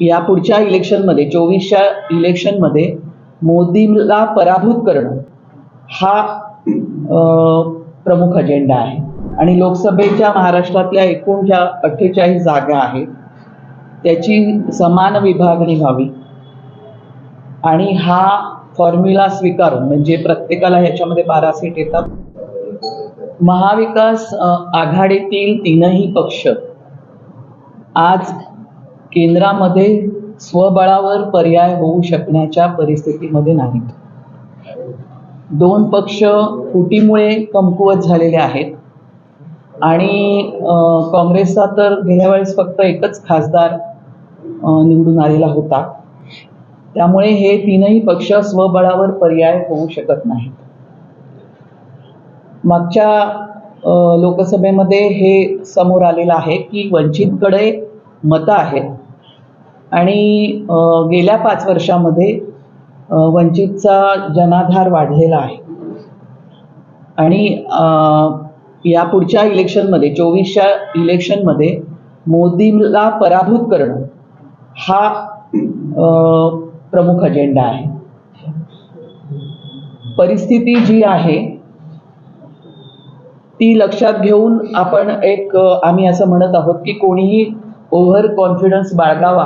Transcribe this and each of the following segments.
या पुढच्या इलेक्शनमध्ये चोवीसच्या इलेक्शनमध्ये मोदीला पराभूत करणं हा प्रमुख अजेंडा आहे. आणि लोकसभेच्या महाराष्ट्रातल्या एकूण ज्या अठ्ठेचाळीस जागा आहेत. त्याची समान विभागणी व्हावी. आणि हा फॉर्म्युला स्वीकारून म्हणजे प्रत्येकाला ह्याच्यामध्ये बारा सीट येतात. महाविकास आघाडीतील तीनही पक्ष आज केंद्रामध्ये स्वबळावर पर्याय होऊ शकण्याच्या परिस्थितीमध्ये नाहीत दोन पक्ष फुटीमुळे कमकुवत झालेले आहेत. आणि काँग्रेसचा तर गेल्या वेळेस फक्त एकच खासदार निवडून आलेला होता. त्यामुळे हे तीनही पक्ष स्वबळावर पर्याय होऊ शकत नाहीत. मागच्या लोकसभेमध्ये हे समोर आलेलं आहे की वंचितकडे मतं आहेत. आणि गेल्या पाच वर्षामध्ये वंचितचा जनाधार वाढलेला आहे. आणि या पुढच्या इलेक्शनमध्ये चोवीसच्या इलेक्शनमध्ये मोदीला पराभूत करणं हा प्रमुख अजेंडा आहे. परिस्थिती जी आहे ती लक्षात घेऊन आपण एक आम्ही असं म्हणत आहोत की कोणीही ओव्हर कॉन्फिडन्स बाळगावा.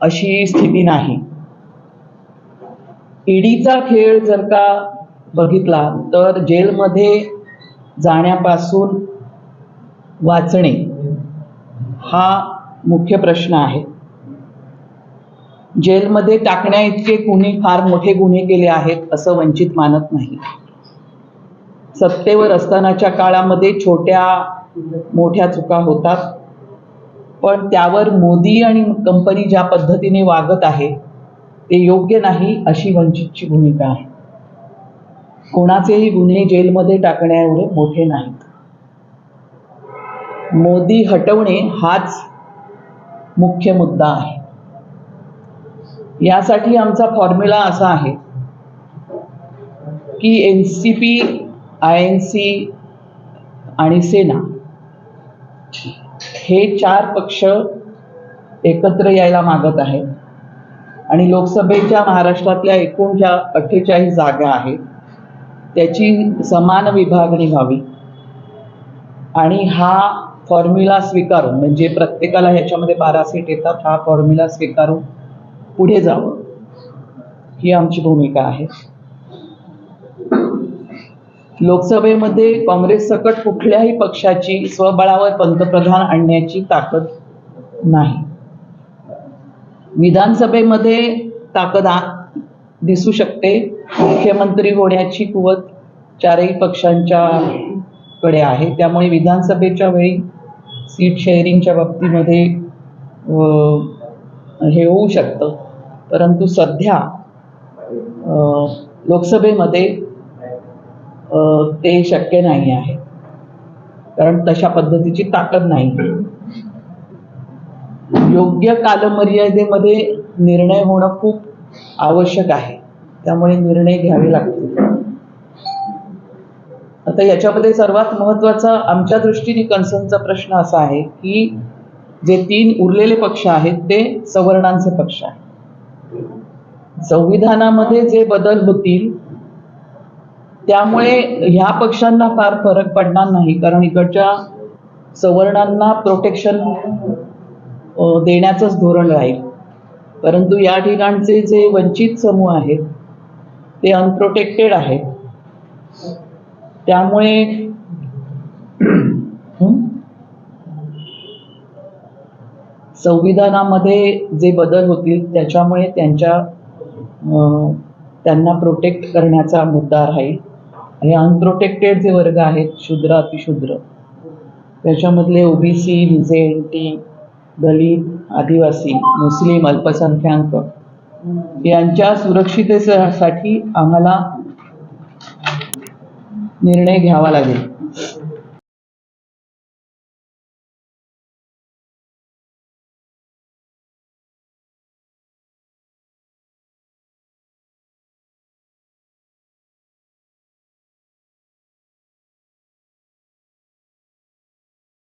अशी स्थिती नाही. ईडीचा खेळ जर का बघितला तर जेलमध्ये जाण्यापासून वाचणे हा मुख्य प्रश्न आहे. जेलमध्ये टाकण्या इतके कुणी फार मोठे गुन्हे केले आहेत असं वंचित मानत नाही. सत्तेवर असतानाच्या काळामध्ये छोट्या मोठ्या चुका होतात. पण त्यावर मोदी आणि कंपनी ज्या पद्धतीने वागत आहे ते योग्य नाही अशी वंचितची भूमिका आहे. कोणाचेही गुन्हे जेलमध्ये टाकण्या एवढे मोठे नाहीत. मोदी हटवणे हाच मुख्य मुद्दा आहे. यासाठी आमचा फॉर्म्युला असा आहे की N C P I N C आणि सेना हे चार पक्ष एकत्र यायला मागत आहेत. आणि लोकसभेच्या महाराष्ट्रातल्या एकूण ज्या अठ्ठेचाळीस जागा आहेत. त्याची समान विभागणी व्हावी. आणि हा फॉर्म्युला स्वीकारून म्हणजे प्रत्येकाला ह्याच्यामध्ये बारा सीट येतात हा फॉर्म्युला स्वीकारून पुढे जावं. ही आमची भूमिका आहे. लोकसभेमध्ये काँग्रेस सकट कुठल्याही पक्षाची स्वबळावर पंतप्रधान आणण्याची ताकद नाही. विधानसभेमध्ये ताकद आ- दिसू शकते. मुख्यमंत्री होण्याची कुवत चारही पक्षांच्या कडे आहे. त्यामुळे विधानसभेच्या वेळी सीट शेअरिंगच्या बाबतीमध्ये हे होऊ शकतं. परंतु सध्या लोकसभेमध्ये ते शक्य नाही आहे. कारण तशा पद्धतीची ताकद नाही. योग्य कालमर्यादेमध्ये निर्णय होणं खूप आवश्यक आहे. त्यामुळे निर्णय घ्यावे लागतील. आता याच्यामध्ये सर्वात महत्त्वाचा आमच्या दृष्टीने कन्सर्नचा प्रश्न असा आहे की जे तीन उरलेले पक्ष आहेत ते सवर्णांचे पक्ष आहेत. संविधानामध्ये जे बदल होतील त्यामुळे ह्या पक्षांना फार फरक पडणार नाही कारण इकडच्या सवर्णांना प्रोटेक्शन देण्याचंच धोरण राहील परंतु या ठिकाणचे जे वंचित समूह आहेत ते अनप्रोटेक्टेड आहेत. त्यामुळे संविधानामध्ये जे बदल होतील त्याच्यामुळे त्यांच्या त्यांना प्रोटेक्ट करण्याचा मुद्दा राहील. आणि अनप्रोटेक्टेड जे वर्ग आहेत. शूद्र अतिशूद्र. त्याच्यामधले ओबीसी जे एन टी दलित आदिवासी मुस्लिम अल्पसंख्याक यांच्या सुरक्षितेसाठी आम्हाला निर्णय घ्यावा लागेल.